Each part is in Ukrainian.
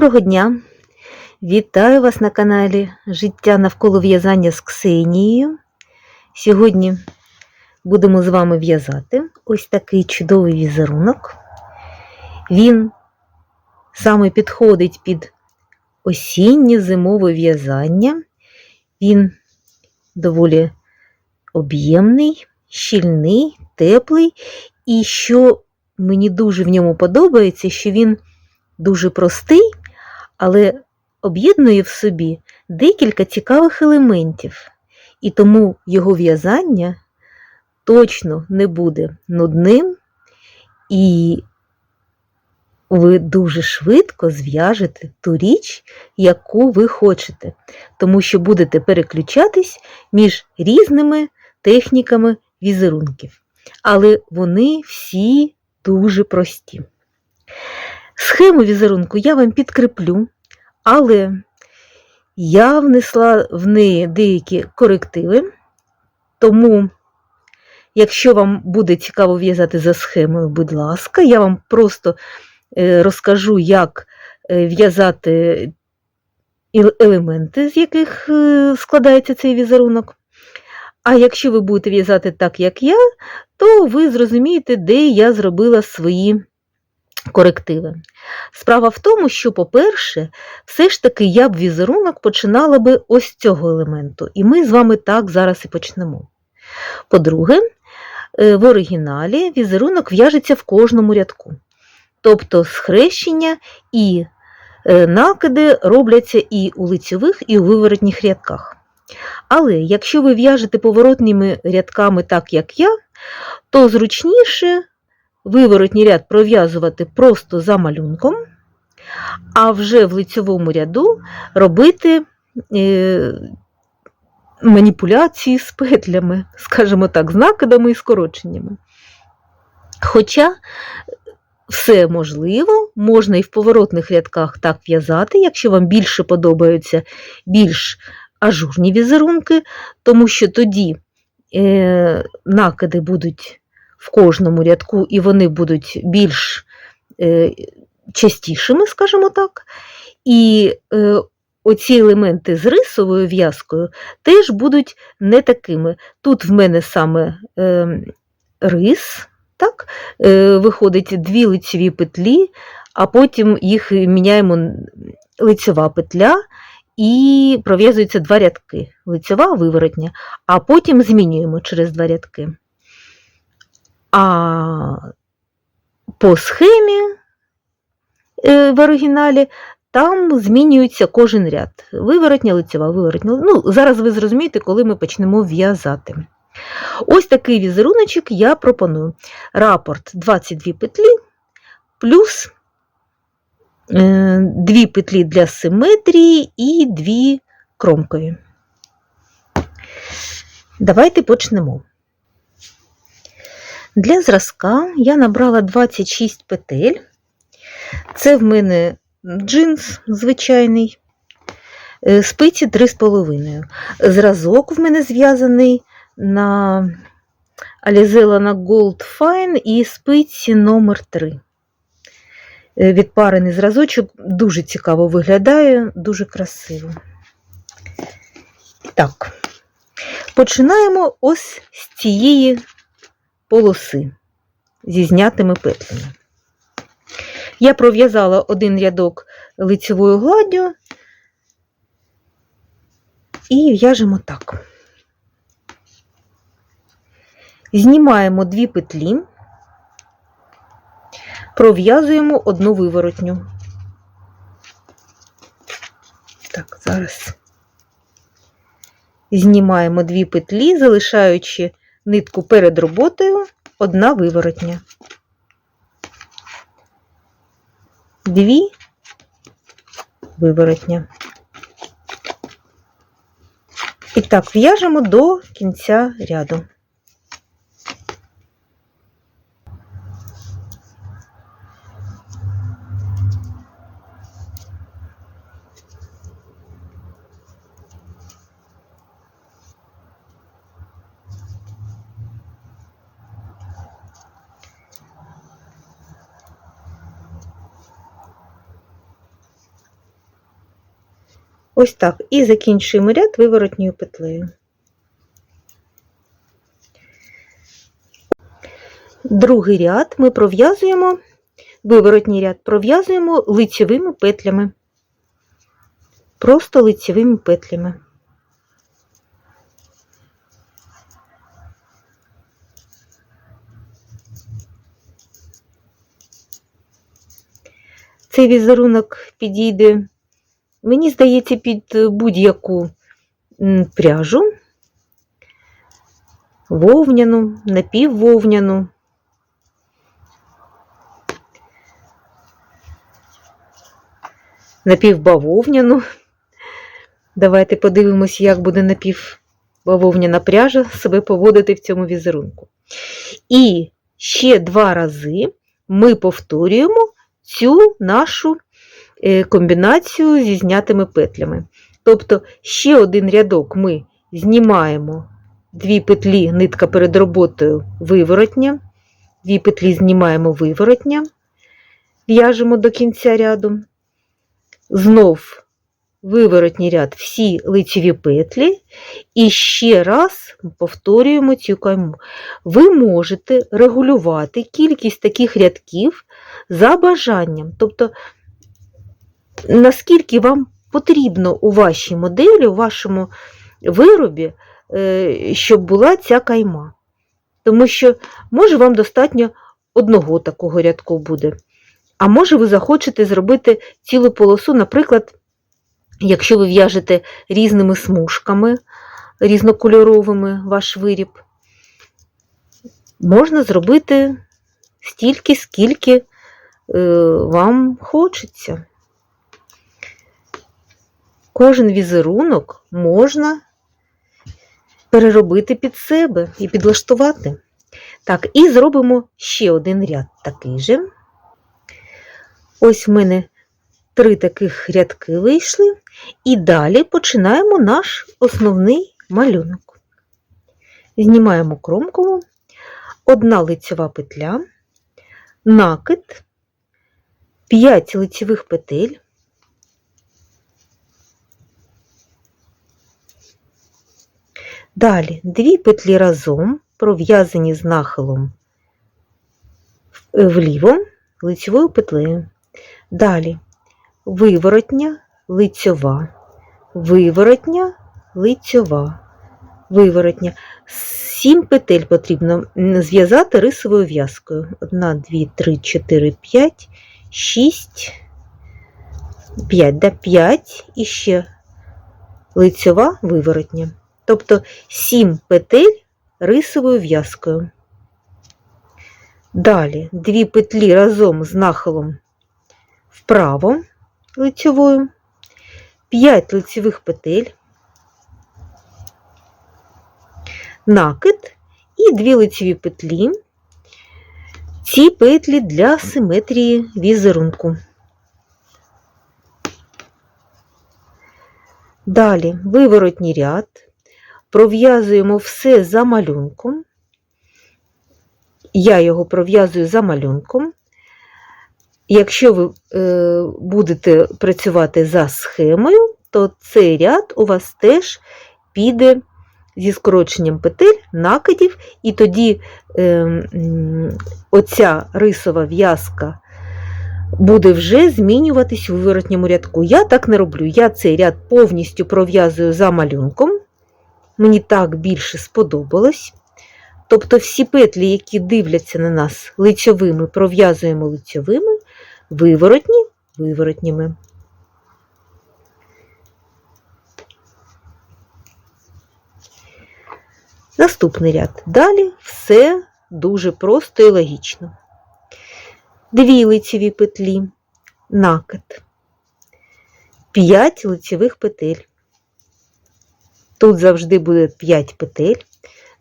Доброго дня! Вітаю вас на каналі Життя навколо в'язання з Ксенією. Сьогодні будемо з вами в'язати ось такий чудовий візерунок. Він саме підходить під осіннє зимове в'язання. Він доволі об'ємний, щільний, теплий. І що мені дуже в ньому подобається, що він дуже простий, але об'єднує в собі декілька цікавих елементів, і тому його в'язання точно не буде нудним, і ви дуже швидко зв'яжете ту річ, яку ви хочете, тому що будете переключатись між різними техніками візерунків. Але вони всі дуже прості. Схему візерунку я вам підкріплю, але я внесла в неї деякі корективи, тому, якщо вам буде цікаво в'язати за схемою, будь ласка, я вам просто е, розкажу, як е, в'язати елементи, з яких е, складається цей візерунок. А якщо ви будете в'язати так, як я, то ви зрозумієте, де я зробила свої корективи. Справа в тому, що, по-перше, все ж таки я б візерунок починала би ось цього елементу, і ми з вами так зараз і почнемо. По-друге, е, в оригіналі візерунок в'яжеться в кожному рядку. Тобто схрещення і е, накиди робляться і у лицьових, і у виворотніх рядках. Але якщо ви в'яжете поворотними рядками так, як я, то зручніше виворотній ряд пров'язувати просто за малюнком, а вже в лицьовому ряду робити е, маніпуляції з петлями, скажімо так, з накидами і скороченнями. Хоча все можливо, можна і в поворотних рядках так в'язати, якщо вам більше подобаються більш ажурні візерунки, тому що тоді е, накиди будуть в кожному рядку, і вони будуть більш е, частішими, скажімо так. І е, оці елементи з рисовою в'язкою теж будуть не такими. Тут в мене саме е, рис, так, виходить дві лицеві петлі, а потім їх міняємо лицева петля. І пров'язуються два рядки лицева виворотня, а потім змінюємо через два рядки. А по схемі е, в оригіналі там змінюється кожен ряд. Виворотня, лицева, виворотня. Ну, Зараз ви зрозумієте, коли ми почнемо в'язати. Ось такий візеруночок я пропоную. Рапорт 22 петлі плюс 2 е, петлі для симетрії і 2 кромкові. Давайте почнемо. Для зразка я набрала 26 петель. Це в мене джинс звичайний, е, спиці 3,5. Зразок в мене зв'язаний на Alizella на Gold Fine і спиці номер 3 е, Відпарений зразочок дуже цікаво виглядає, дуже красиво. Так, починаємо ось з цієї полоси зі знятими петлями. Я пров'язала один рядок лицевою гладдю і в'яжемо так. Знімаємо дві петлі, пров'язуємо одну виворотню. Так, зараз знімаємо дві петлі, залишаючи нитку перед роботою, одна виворотня. Дві виворотня. І так, в'яжемо до кінця ряду. Ось так. І закінчуємо ряд виворотньою петлею. Другий ряд ми пров'язуємо, виворотній ряд пров'язуємо лицевими петлями. Просто лицевими петлями. Цей візерунок підійде, мені здається, під будь-яку пряжу, вовняну, напіввовняну. Напівбавовняну. Давайте подивимось, як буде напівбавовняна пряжа себе поводити в цьому візерунку. І ще два рази ми повторюємо цю нашу е, комбінацію зі знятими петлями. Тобто ще один рядок ми знімаємо дві петлі, нитка перед роботою виворотня, дві петлі знімаємо виворотня, в'яжемо до кінця ряду. Знов виворотній ряд всі лицеві петлі, і ще раз повторюємо цю кайму. Ви можете регулювати кількість таких рядків за бажанням. Тобто, наскільки вам потрібно у вашій моделі, у вашому виробі, е, щоб була ця кайма. Тому що, може, вам достатньо одного такого рядку буде. А може, ви захочете зробити цілу полосу, наприклад, якщо ви в'яжете різними смужками, різнокольоровими ваш виріб, можна зробити стільки, скільки е, вам хочеться. Кожен візерунок можна переробити під себе і підлаштувати. Так, і зробимо ще один ряд такий же. Ось в мене три таких рядки вийшли, і далі починаємо наш основний малюнок. Знімаємо кромкову, одна лицева петля, накид, 5 лицевих петель, Далі дві петлі разом пров'язані з нахилом вліво лицевою петлею. Далі виворотня, лицьова, виворотня, лицьова, виворотня. Сім петель потрібно зв'язати рисовою в'язкою. Одна, дві, три, чотири, п'ять, шість, п'ять, да, п'ять і ще лицьова виворотня. Тобто сім петель рисовою в'язкою. Далі дві петлі разом з нахилом вправо лицьовою, 5 лицевих петель, накид і дві лицеві петлі, ці петлі для симетрії візерунку. Далі виворотній ряд, пров'язуємо все за малюнком. Я його пров'язую за малюнком. Якщо ви е, будете працювати за схемою, то цей ряд у вас теж піде зі скороченням петель, накидів, і тоді е, оця рисова в'язка буде вже змінюватись у виворотньому рядку. Я так не роблю. Я цей ряд повністю пров'язую за малюнком. Мені так більше сподобалось. Тобто всі петлі, які дивляться на нас лицьовими, пров'язуємо лицьовими, виворотні виворотніми. Наступний ряд. Далі все дуже просто і логічно. Дві лицеві петлі, накид, 5 лицевих петель. Тут завжди буде 5 петель.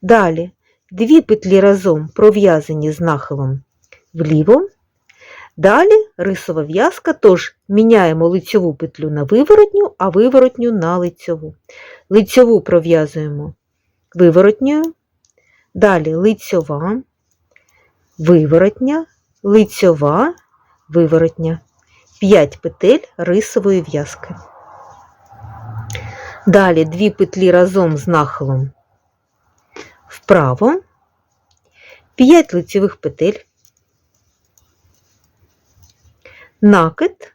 Далі дві петлі разом пров'язані з нахилом вліво. Далі рисова в'язка, тож міняємо лицьову петлю на виворотню, а виворотню на лицьову. Лицьову пров'язуємо виворотньою, далі лицьова, виворотня, лицьова, виворотня. 5 петель рисової в'язки. Далі дві петлі разом з нахилом вправо, 5 лицевих петель, накид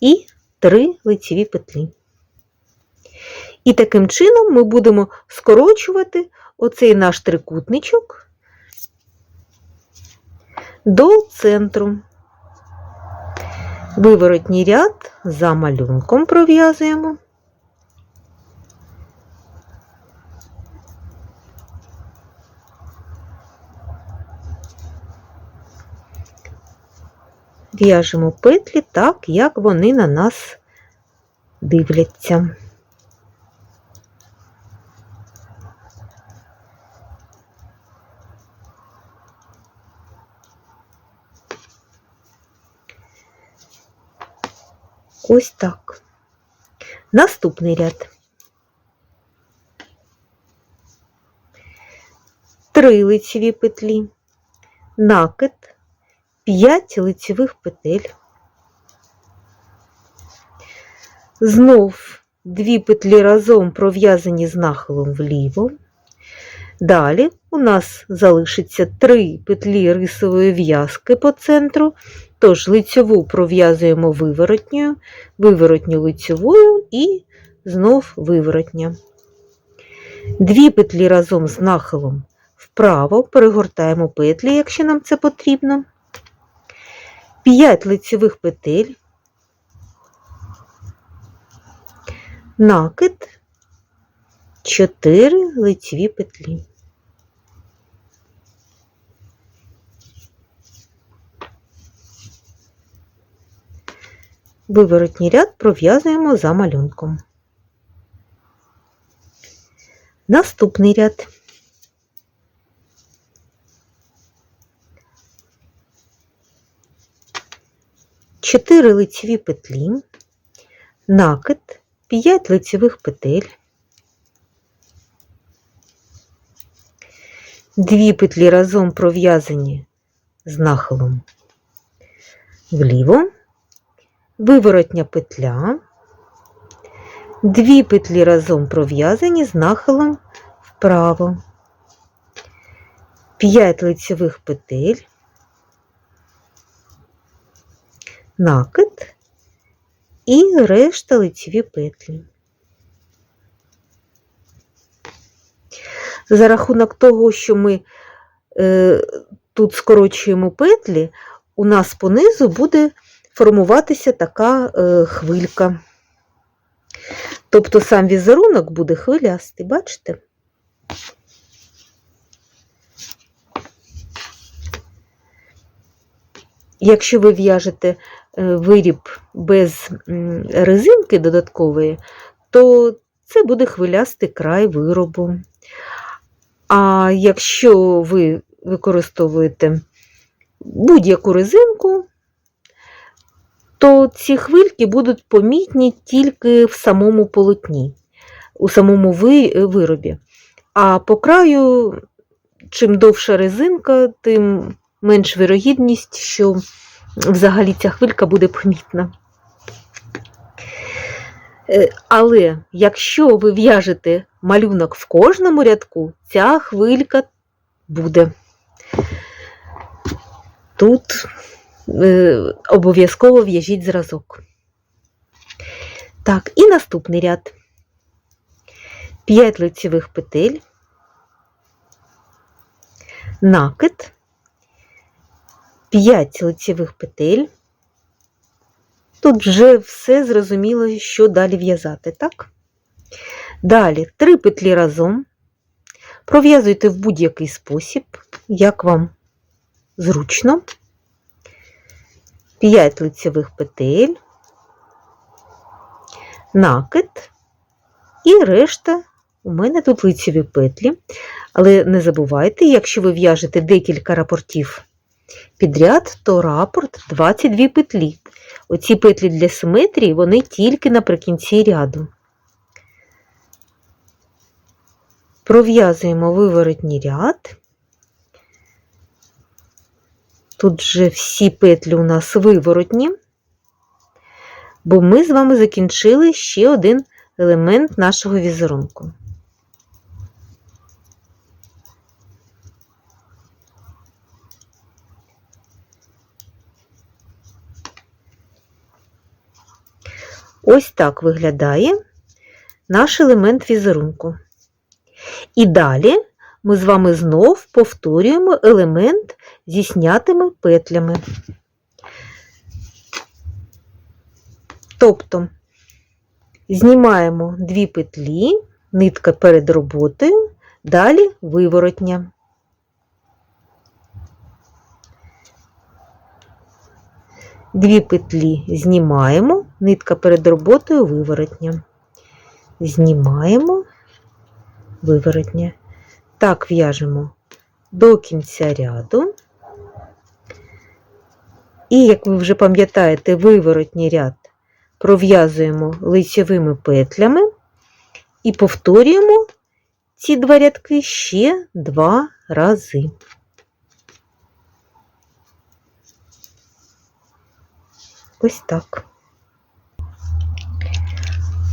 і 3 лицеві петлі. І таким чином ми будемо скорочувати оцей наш трикутничок до центру. Виворотній ряд за малюнком пров'язуємо. В'яжемо петлі так, як вони на нас дивляться. Ось так. Наступний ряд. Три лицеві петлі, накид, 5 лицевих петель. Знов дві петлі разом пров'язані з нахилом вліво. Далі у нас залишиться три петлі рисової в'язки по центру, тож лицьову пров'язуємо виворотньою, виворотню лицьовою і знов виворотня. Дві петлі разом з нахилом вправо перегортаємо петлі, якщо нам це потрібно. 5 лицевих петель, накид, 4 лицеві петлі. Виворотній ряд пров'язуємо за малюнком. Наступний ряд. Чотири лицеві петлі, накид, 5 лицевих петель, дві петлі разом пров'язані з нахилом вліво, виворотня петля, дві петлі разом пров'язані з нахилом вправо, 5 лицевих петель, накид і решта лицеві петлі. За рахунок того, що ми е, тут скорочуємо петлі, у нас понизу буде формуватися така е, хвилька. Тобто сам візерунок буде хвилястий, бачите? Якщо ви в'яжете виріб без резинки додаткової, то це буде хвилястий край виробу. А якщо ви використовуєте будь-яку резинку, то ці хвильки будуть помітні тільки в самому полотні, у самому виробі. А по краю, чим довша резинка, тим менш вірогідність, що взагалі ця хвилька буде помітна. Е, але якщо ви в'яжете малюнок в кожному рядку, ця хвилька буде. Тут е, обов'язково в'яжіть зразок. Так, і наступний ряд. 5 лицевих петель, накид, 5 лицевих петель. Тут вже все зрозуміло, що далі в'язати, так? Далі три петлі разом. Пров'язуйте в будь-який спосіб, як вам зручно. 5 лицевих петель, накид і решта у мене тут лицеві петлі. Але не забувайте, якщо ви в'яжете декілька рапортів підряд, то рапорт 22 петлі. Оці петлі для симетрії, вони тільки наприкінці ряду. Пров'язуємо виворотній ряд. Тут же всі петлі у нас виворотні, бо ми з вами закінчили ще один елемент нашого візерунку. Ось так виглядає наш елемент візерунку. І далі ми з вами знов повторюємо елемент зі снятими петлями. Тобто знімаємо дві петлі, нитка перед роботою, далі виворотня. Дві петлі знімаємо, нитка перед роботою виворотня. Знімаємо виворотня. Так в'яжемо до кінця ряду. І, як ви вже пам'ятаєте, виворотній ряд пров'язуємо лицьовими петлями і повторюємо ці два рядки ще два рази. Ось так.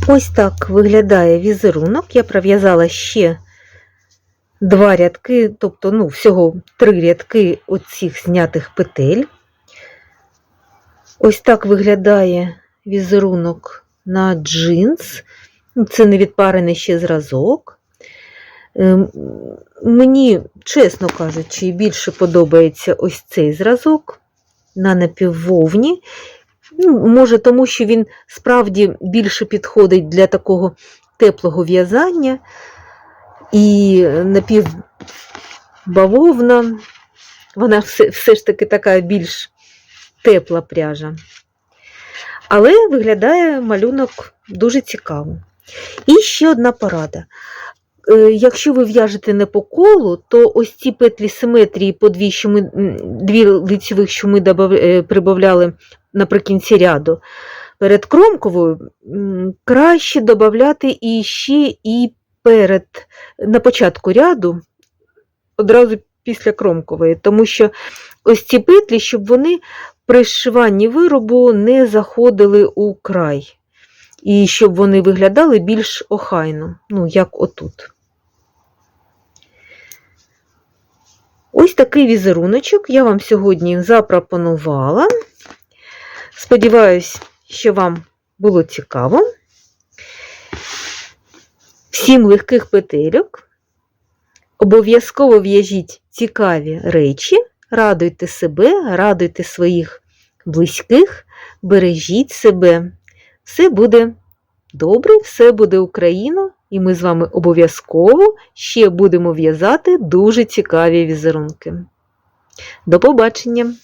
Ось так виглядає візерунок. Я пров'язала ще два рядки, тобто, ну, всього три рядки оцих знятих петель. Ось так виглядає візерунок на джинс. Це не відпарений ще зразок. Ем, Мені, чесно кажучи, більше подобається ось цей зразок на напіввовні. Ну, Може, тому що він справді більше підходить для такого теплого в'язання. І напівбавовна, вона все, все ж таки така більш тепла пряжа. Але виглядає малюнок дуже цікаво. І ще одна порада. Е, Якщо ви в'яжете не по колу, то ось ці петлі симетрії по дві, що ми, дві лицьових, що ми е, прибавляли наприкінці ряду, перед кромковою краще додати і ще і перед, на початку ряду, одразу після кромкової, тому що ось ці петлі, щоб вони при зшиванні виробу не заходили у край, і щоб вони виглядали більш охайно, ну, як отут. Такий візеруночок я вам сьогодні запропонувала. Сподіваюсь, що вам було цікаво. Всім легких петельок. Обов'язково в'яжіть цікаві речі, радуйте себе, радуйте своїх близьких, бережіть себе. Все буде добре, все буде Україна, і ми з вами обов'язково ще будемо в'язати дуже цікаві візерунки. До побачення!